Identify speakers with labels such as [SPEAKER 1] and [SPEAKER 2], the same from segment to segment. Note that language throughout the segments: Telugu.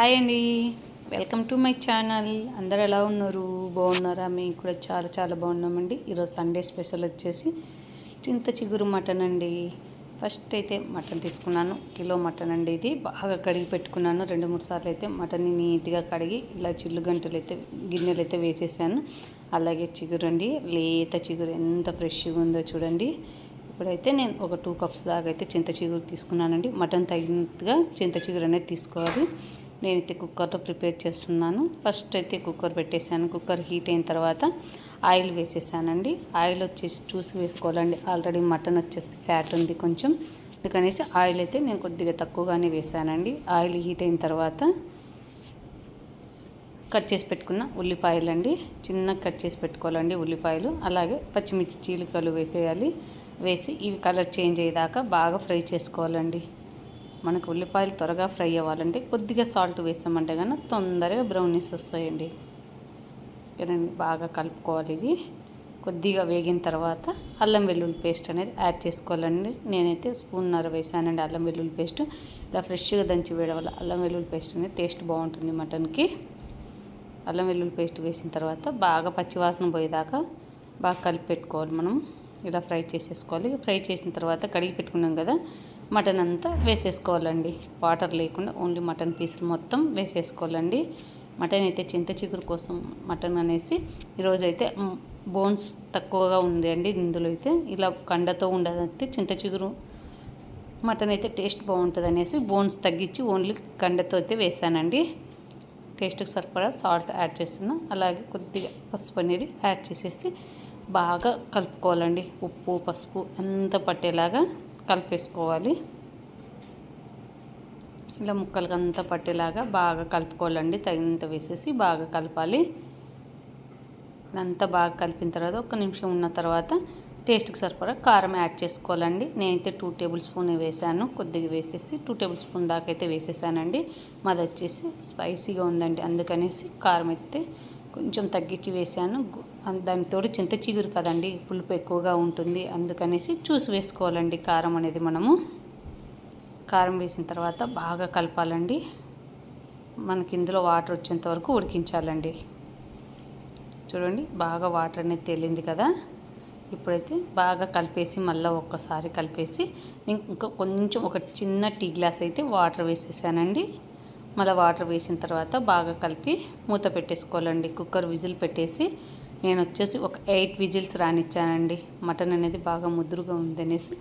[SPEAKER 1] హాయ్ అండి. వెల్కమ్ టు మై ఛానల్ అందరు ఎలా ఉన్నారు? బాగున్నారా? మేము కూడా చాలా చాలా బాగున్నామండి. ఈరోజు సండే స్పెషల్ వచ్చేసి చింత చిగురు మటన్ అండి. ఫస్ట్ అయితే మటన్ తీసుకున్నాను. కిలో మటన్ అండి ఇది. బాగా కడిగి పెట్టుకున్నాను. రెండు మూడు సార్లు అయితే మటన్ని నీట్గా కడిగి ఇలా చిల్లు గంటలు అయితే గిన్నెలు అయితే వేసేసాను. అలాగే చిగురు అండి. లేత చిగురు ఎంత ఫ్రెష్గా ఉందో చూడండి. ఇప్పుడైతే నేను ఒక టూ కప్స్ దాకా అయితే చింత చిగురు తీసుకున్నానండి. మటన్ తగినట్టుగా చింత చిగురు అనేది తీసుకోవాలి. నేనైతే కుక్కర్లో ప్రిపేర్ చేస్తున్నాను. ఫస్ట్ అయితే కుక్కర్ పెట్టేశాను. కుక్కర్ హీట్ అయిన తర్వాత ఆయిల్ వేసేసానండి. ఆయిల్ వచ్చేసి చూసి వేసుకోవాలండి. ఆల్రెడీ మటన్ వచ్చేసి ఫ్యాట్ ఉంది కొంచెం. అందుకనేసి ఆయిల్ అయితే నేను కొద్దిగా తక్కువగానే వేసానండి. ఆయిల్ హీట్ అయిన తర్వాత కట్ చేసి పెట్టుకున్న ఉల్లిపాయలు అండి చిన్న కట్ చేసి పెట్టుకోవాలండి ఉల్లిపాయలు. అలాగే పచ్చిమిర్చి చీలికలు వేసేయాలి. వేసి ఇవి కలర్ చేంజ్ అయ్యేదాకా బాగా ఫ్రై చేసుకోవాలండి. మనకు ఉల్లిపాయలు త్వరగా ఫ్రై అవ్వాలంటే కొద్దిగా సాల్ట్ వేసామంటే కానీ తొందరగా బ్రౌనీస్ వస్తాయండి. కదండి బాగా కలుపుకోవాలి ఇవి. కొద్దిగా వేగిన తర్వాత అల్లం వెల్లుల్లి పేస్ట్ అనేది యాడ్ చేసుకోవాలండి. నేనైతే స్పూన్నర వేసానండి అల్లం వెల్లుల్లి పేస్ట్. ఇలా ఫ్రెష్గా దంచి వేయడం వల్ల అల్లం వెల్లుల్లి పేస్ట్ అనేది టేస్ట్ బాగుంటుంది మటన్కి. అల్లం వెల్లుల్లి పేస్ట్ వేసిన తర్వాత బాగా పచ్చివాసన పోయేదాకా బాగా కలిపి పెట్టుకోవాలి మనం. ఇలా ఫ్రై చేసేసుకోవాలి. ఫ్రై చేసిన తర్వాత కడిగి పెట్టుకున్నాం కదా మటన్ అంతా వేసేసుకోవాలండి. వాటర్ లేకుండా ఓన్లీ మటన్ పీసులు మొత్తం వేసేసుకోవాలండి. మటన్ అయితే చింత చిగురు కోసం మటన్ అనేసి ఈరోజు అయితే బోన్స్ తక్కువగా ఉంది అండి ఇందులో అయితే. ఇలా కండతో ఉండదంటే చింత చిగురు మటన్ అయితే టేస్ట్ బాగుంటుంది అనేసి బోన్స్ తగ్గించి ఓన్లీ కండతో అయితే వేసానండి. టేస్ట్కి సరిపడా సాల్ట్ యాడ్ చేస్తున్నాం. అలాగే కొద్దిగా పసుపు అనేది యాడ్ చేసేసి బాగా కలుపుకోవాలండి. ఉప్పు పసుపు అంత పట్టేలాగా కలిపేసుకోవాలి. ఇలా ముక్కలకి అంతా పట్టేలాగా బాగా కలుపుకోవాలండి. తగినంత వేసేసి బాగా కలపాలి. అంతా బాగా కలిపిన తర్వాత ఒక నిమిషం ఉన్న తర్వాత టేస్ట్కి సరిపడా కారం యాడ్ చేసుకోవాలండి. నేనైతే టూ టేబుల్ స్పూన్ వేసాను. కొద్దిగా వేసేసి టూ టేబుల్ స్పూన్ దాకా అయితే వేసేసానండి. మాది వచ్చేసి స్పైసీగా ఉందండి. అందుకనేసి కారం అయితే కొంచెం తగ్గించి వేసాను. దానితోడు చింత చిగురు కదండి పులుపు ఎక్కువగా ఉంటుంది. అందుకనేసి చూసి వేసుకోవాలండి కారం అనేది మనము. కారం వేసిన తర్వాత బాగా కలపాలండి. మనకి ఇందులో వాటర్ వచ్చేంత వరకు ఉడికించాలండి. చూడండి బాగా వాటర్ అనేది తేలింది కదా. ఇప్పుడైతే బాగా కలిపేసి మళ్ళీ ఒక్కసారి కలిపేసి ఇంకా కొంచెం ఒక చిన్న టీ గ్లాస్ అయితే వాటర్ వేసేసానండి. మళ్ళీ వాటర్ వేసిన తర్వాత బాగా కలిపి మూత పెట్టేసుకోవాలండి. కుక్కర్ విజిల్ పెట్టేసి నేను వచ్చేసి ఒక ఎయిట్ విజిల్స్ రానిచ్చానండి. మటన్ అనేది బాగా ముద్దురుగా ఉందనేసి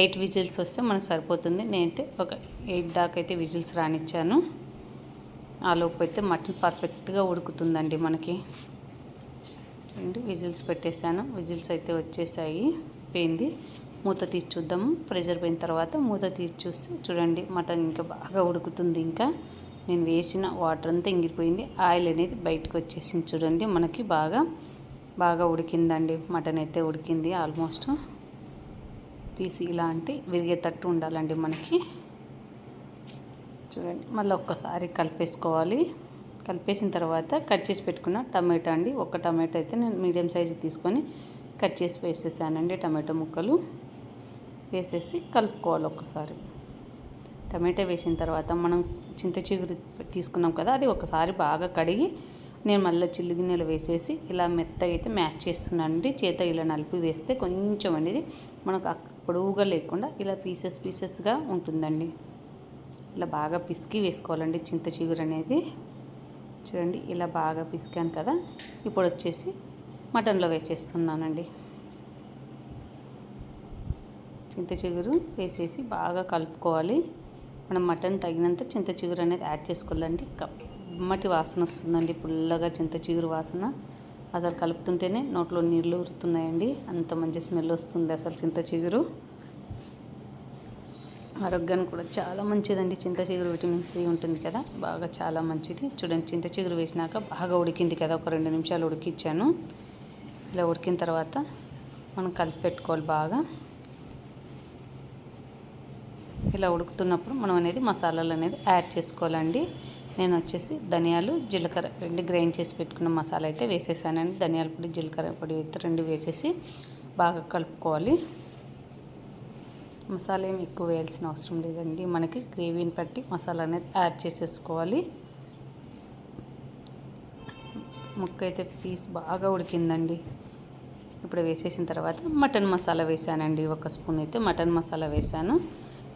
[SPEAKER 1] ఎయిట్ విజిల్స్ వస్తే మనకు సరిపోతుంది. నేనైతే ఒక ఎయిట్ దాకా అయితే విజిల్స్ రానిచ్చాను. ఆ అయితే మటన్ పర్ఫెక్ట్గా ఉడుకుతుందండి మనకి. రెండు విజిల్స్ పెట్టేశాను. విజిల్స్ అయితే వచ్చేసాయి. పోయింది. మూత తీసి చూద్దాము. ప్రెషర్ పోయిన తర్వాత మూత తీసి చూస్తే చూడండి మటన్ ఇంకా బాగా ఉడుకుతుంది ఇంకా. నేను వేసిన వాటర్ అంతా ఇంగిపోయింది ఆయిల్ అనేది బయటకు వచ్చేసింది చూడండి మనకి బాగా. బాగా ఉడికిందండి. మటన్ అయితే ఉడికింది ఆల్మోస్ట్. పీస్ ఇలాంటి విరిగేటట్టు ఉండాలండి మనకి. చూడండి మళ్ళీ ఒక్కసారి కలిపేసుకోవాలి. కలిపేసిన తర్వాత కట్ చేసి పెట్టుకున్న టమాటా అండి. ఒక టమాటా అయితే నేను మీడియం సైజు తీసుకొని కట్ చేసి వేసేసానండి టమాటో ముక్కలు. వేసేసి కలుపుకోవాలి ఒక్కసారి. టమాటా వేసిన తర్వాత మనం చింత చిగురు తీసుకున్నాం కదా అది ఒకసారి బాగా కడిగి నేను మళ్ళీ చిల్లి గిన్నెలు వేసేసి ఇలా మెత్తగా అయితే మ్యాచ్ చేస్తున్నానండి. చేత ఇలా నలిపి వేస్తే కొంచెం అనేది మనకు పొడవుగా లేకుండా ఇలా పీసెస్ పీసెస్గా ఉంటుందండి. ఇలా బాగా పిసికి వేసుకోవాలండి చింత చిగురు అనేది. చూడండి ఇలా బాగా పిసికాను కదా. ఇప్పుడు వచ్చేసి మటన్లో వేసేస్తున్నానండి. చింత చిగురు వేసేసి బాగా కలుపుకోవాలి. మనం మటన్ తగినంత చింత చిగురు అనేది యాడ్ చేసుకోవాలండి. కమ్మటి వాసన వస్తుందండి పుల్లగా చింత చిగురు వాసన. అసలు కలుపుతుంటేనే నోట్లో నీళ్ళు ఉరుతున్నాయండి అంత మంచి స్మెల్ వస్తుంది అసలు చింత చిగురు. ఆరోగ్యానికి కూడా చాలా మంచిదండి. చింత చిగురు విటమిన్ సి ఉంటుంది కదా బాగా చాలా మంచిది. చూడండి చింత చిగురు వేసినాక బాగా ఉడికింది కదా ఒక రెండు నిమిషాలు ఉడికిచ్చాను. ఇలా ఉడికిన తర్వాత మనం కలిపి పెట్టుకోవాలి బాగా. ఇలా ఉడుకుతున్నప్పుడు మనం అనేది మసాలాలు అనేది యాడ్ చేసుకోవాలండి. నేను వచ్చేసి ధనియాలు జీలకర్ర రెండు గ్రైండ్ చేసి పెట్టుకున్న మసాలా అయితే వేసేసానండి. ధనియాల పొడి జీలకర్ర పొడి అయితే రెండు వేసేసి బాగా కలుపుకోవాలి. మసాలా ఏమి ఎక్కువ వేయాల్సిన అవసరం లేదండి. మనకి గ్రేవీని బట్టి మసాలా అనేది యాడ్ చేసేసుకోవాలి. ముక్క అయితే పీస్ బాగా ఉడికిందండి. ఇప్పుడు వేసేసిన తర్వాత మటన్ మసాలా వేసానండి. ఒక స్పూన్ అయితే మటన్ మసాలా వేసాను.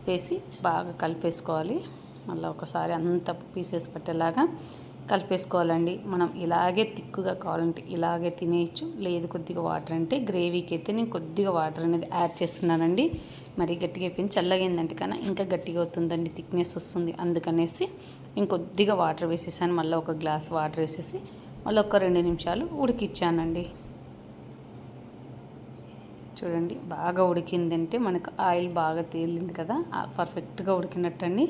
[SPEAKER 1] వేసి బాగా కలిపేసుకోవాలి. మళ్ళీ ఒకసారి అంత పీసెస్ పట్టేలాగా కలిపేసుకోవాలండి. మనం ఇలాగే తిక్కుగా కావాలంటే ఇలాగే తినేయచ్చు. లేదు కొద్దిగా వాటర్ అంటే గ్రేవీకి అయితే నేను కొద్దిగా వాటర్ అనేది యాడ్ చేస్తున్నానండి. మరి గట్టిగా అయిపోయింది. చల్లగైందంటే కన్నా ఇంకా గట్టిగా అవుతుందండి. థిక్నెస్ వస్తుంది. అందుకనేసి ఇంకొద్దిగా వాటర్ వేసేసాను. మళ్ళీ ఒక గ్లాస్ వాటర్ వేసేసి మళ్ళీ ఒక రెండు నిమిషాలు ఉడికిచ్చానండి. చూడండి బాగా ఉడికిందంటే మనకు ఆయిల్ బాగా తేలింది కదా. పర్ఫెక్ట్గా ఉడికినట్టండి.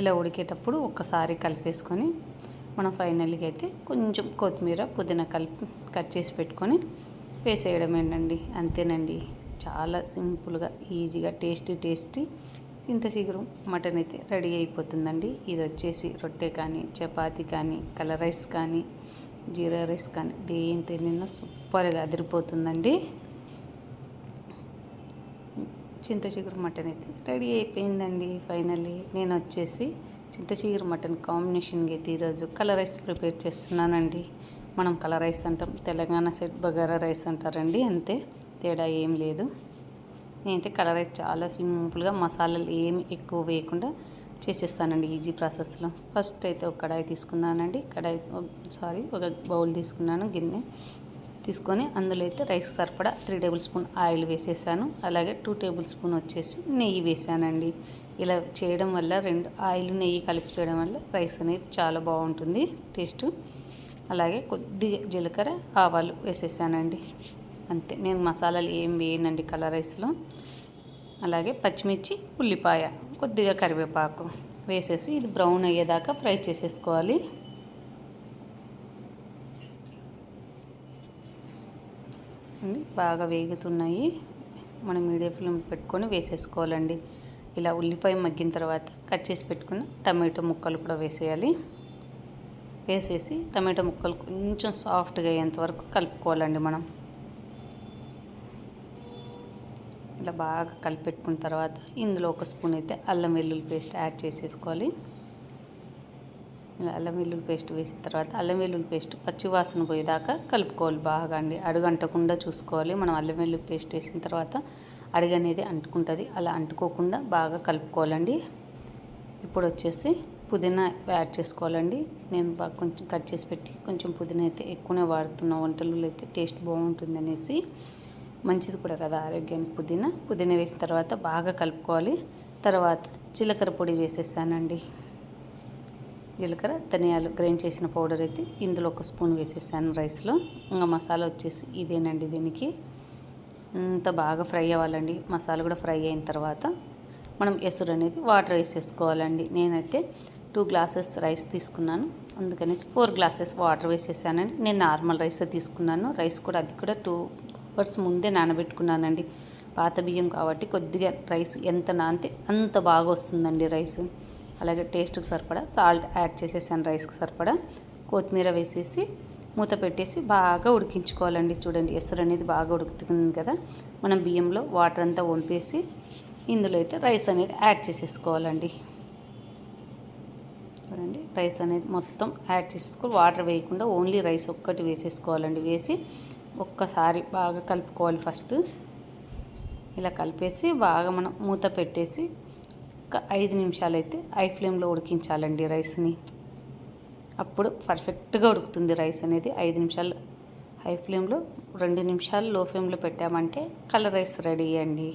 [SPEAKER 1] ఇలా ఉడికేటప్పుడు ఒక్కసారి కలిపేసుకొని మనం ఫైనల్గా అయితే కొంచెం కొత్తిమీర పుదీనా కలిపి కట్ చేసి పెట్టుకొని వేసేయడమేనండి అంతేనండి. చాలా సింపుల్గా ఈజీగా టేస్టీ టేస్టీ చింత శీఘ్రం మటన్ అయితే రెడీ అయిపోతుందండి. ఇది వచ్చేసి రొట్టె కానీ చపాతి కానీ కలర్ రైస్ కానీ జీరా రైస్ కానీ దేని తిన్నా సూపర్గా అదిరిపోతుందండి. చింత చిగురు మటన్ అయితే రెడీ అయిపోయిందండి ఫైనల్లీ. నేను వచ్చేసి చింత చిగురు మటన్ కాంబినేషన్కి అయితే ఈరోజు కలర్ రైస్ ప్రిపేర్ చేస్తున్నానండి. మనం కలర్ రైస్ అంటాం తెలంగాణ సెట్ బగారా రైస్ అంటారండి అంతే తేడా ఏం లేదు. నేనైతే కలర్ రైస్ చాలా సింపుల్గా మసాలాలు ఏమి ఎక్కువ వేయకుండా చేసేస్తానండి ఈజీ ప్రాసెస్లో. ఫస్ట్ అయితే ఒక కడాయి తీసుకున్నానండి కడాయి సారీ ఒక బౌల్ తీసుకున్నాను గిన్నె. తీసుకొని అందులో అయితే రైస్ సరిపడా త్రీ టేబుల్ స్పూన్ ఆయిల్ వేసేసాను. అలాగే టూ టేబుల్ స్పూన్ వచ్చేసి నెయ్యి వేసానండి. ఇలా చేయడం వల్ల రెండు ఆయిల్ నెయ్యి కలిపి చేయడం వల్ల రైస్ అనేది చాలా బాగుంటుంది టేస్ట్. అలాగే కొద్దిగా జీలకర్ర ఆవాలు వేసేసానండి. అంతే. నేను మసాలాలు ఏం వేయనండి కలర్ రైస్లో. అలాగే పచ్చిమిర్చి ఉల్లిపాయ కొద్దిగా కరివేపాకు వేసేసి ఇది బ్రౌన్ అయ్యేదాకా ఫ్రై చేసేసుకోవాలి. బాగా వేగుతున్నాయి. మనం మీడియం ఫ్లేమ్ పెట్టుకొని వేసేసుకోవాలండి. ఇలా ఉల్లిపాయ మగ్గిన తర్వాత కట్ చేసి పెట్టుకున్న టమాటో ముక్కలు కూడా వేసేయాలి. వేసేసి టమాటో ముక్కలు కొంచెం సాఫ్ట్గా అయ్యేంత వరకు కలుపుకోవాలండి మనం. ఇలా బాగా కలిపెట్టుకున్న తర్వాత ఇందులో ఒక స్పూన్ అయితే అల్లం వెల్లుల్లి పేస్ట్ యాడ్ చేసేసుకోవాలి. ఇలా అల్లం వెల్లుల్లి పేస్ట్ వేసిన తర్వాత అల్లం వెల్లుల్లి పేస్ట్ పచ్చి వాసన పోయేదాకా కలుపుకోవాలి బాగా అండి. అడుగు అంటకుండా చూసుకోవాలి. మనం అల్లం వెల్లుల్లి పేస్ట్ వేసిన తర్వాత అడుగు అనేది అంటుకుంటుంది. అలా అంటుకోకుండా బాగా కలుపుకోవాలండి. ఇప్పుడు వచ్చేసి పుదీనా యాడ్ చేసుకోవాలండి. నేను బాగా కొంచెం కట్ చేసి పెట్టి కొంచెం పుదీనా అయితే ఎక్కువనే వాడుతున్న. వంటలలో అయితే టేస్ట్ బాగుంటుంది అనేసి మంచిది కూడా కదా ఆరోగ్యానికి పుదీనా. పుదీనా వేసిన తర్వాత బాగా కలుపుకోవాలి. తర్వాత జీలకర్ర పొడి వేసేసానండి. జీలకర్ర ధనియాలు గ్రైండ్ చేసిన పౌడర్ అయితే ఇందులో ఒక స్పూన్ వేసేసాను రైస్లో. ఇంకా మసాలా వచ్చేసి ఇదేనండి దీనికి. అంత బాగా ఫ్రై అవ్వాలండి. మసాలా కూడా ఫ్రై అయిన తర్వాత మనం ఎసురు అనేది వాటర్ వేసేసుకోవాలండి. నేనైతే టూ గ్లాసెస్ రైస్ తీసుకున్నాను. అందుకని ఫోర్ గ్లాసెస్ వాటర్ వేసేసానండి. నేను నార్మల్ రైస్ తీసుకున్నాను. రైస్ కూడా అది కూడా టూ అవర్స్ ముందే నానబెట్టుకున్నానండి. పాత బియ్యం కాబట్టి కొద్దిగా రైస్ ఎంత నానితే అంత బాగా వస్తుందండి రైస్. అలాగే టేస్ట్కి సరిపడా సాల్ట్ యాడ్ చేసేసాను రైస్కి సరిపడా. కొత్తిమీర వేసేసి మూత పెట్టేసి బాగా ఉడికించుకోవాలండి. చూడండి ఎసరు అనేది బాగా ఉడుకుతుంది కదా. మనం బియ్యంలో వాటర్ అంతా వంపేసి ఇందులో అయితే రైస్ అనేది యాడ్ చేసేసుకోవాలండి. చూడండి రైస్ అనేది మొత్తం యాడ్ చేసేసుకోవాలి. వాటర్ వేయకుండా ఓన్లీ రైస్ ఒక్కటి వేసేసుకోవాలండి. వేసి ఒక్కసారి బాగా కలుపుకోవాలి ఫస్ట్. ఇలా కలిపేసి బాగా మనం మూత పెట్టేసి ఒక ఐదు నిమిషాలు అయితే ఐ ఫ్లేమ్లో ఉడికించాలండి రైస్ని. అప్పుడు పర్ఫెక్ట్గా ఉడుకుతుంది రైస్ అనేది. ఐదు నిమిషాలు హై ఫ్లేమ్లో రెండు నిమిషాలు లో ఫ్లేమ్లో పెట్టామంటే కలర్ రైస్ రెడీ అండి.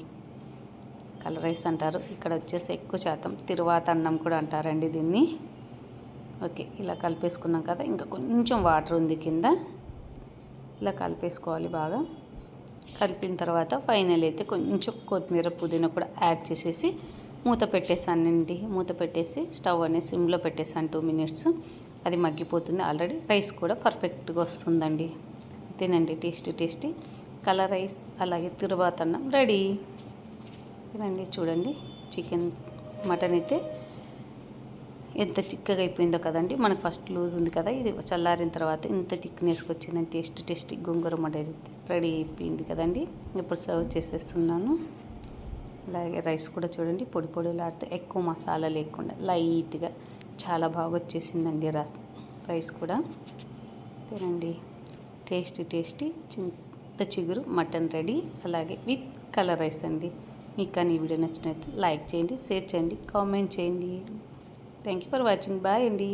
[SPEAKER 1] కలర్ రైస్ అంటారు. ఇక్కడ వచ్చేసి ఎక్కువ శాతం తిరువాత అన్నం కూడా అంటారండి దీన్ని. ఓకే ఇలా కలిపేసుకున్నాం కదా. ఇంకా కొంచెం వాటర్ ఉంది కింద. ఇలా కలిపేసుకోవాలి బాగా. కలిపిన తర్వాత ఫైనల్ అయితే కొంచెం కొత్తిమీర పుదీనా కూడా యాడ్ చేసేసి మూత పెట్టేసానండి. మూత పెట్టేసి స్టవ్ అనేది సిమ్లో పెట్టేసాను టూ మినిట్స్. అది మగ్గిపోతుంది ఆల్రెడీ. రైస్ కూడా పర్ఫెక్ట్గా వస్తుందండి. తినండి. Tasty tasty. కలర్ రైస్ అలాగే తిరువాత అన్నం రెడీ. తినండి. చూడండి. చికెన్ మటన్ అయితే ఎంత చిక్కగా అయిపోయిందో కదండి. మనకు ఫస్ట్ లూజ్ ఉంది కదా. ఇది చల్లారిన తర్వాత ఇంత థిక్నెస్కి వచ్చిందని taste tasty gongura mutton ready అయిపోయింది కదండి. ఇప్పుడు సర్వ్ చేసేస్తున్నాను. అలాగే రైస్ కూడా చూడండి పొడి పొడిలాడితే ఎక్కువ మసాలా లేకుండా లైట్గా చాలా బాగా వచ్చేసిందండి రస్ రైస్ కూడా. తినండి. టేస్టీ టేస్టీ చింత చిగురు మటన్ రెడీ అలాగే విత్ కలర్ రైస్ అండి. మీకు కానీ ఈ వీడియో నచ్చినట్లయితే లైక్ చేయండి షేర్ చేయండి కామెంట్ చేయండి. Thank you for watching. Bye అండి.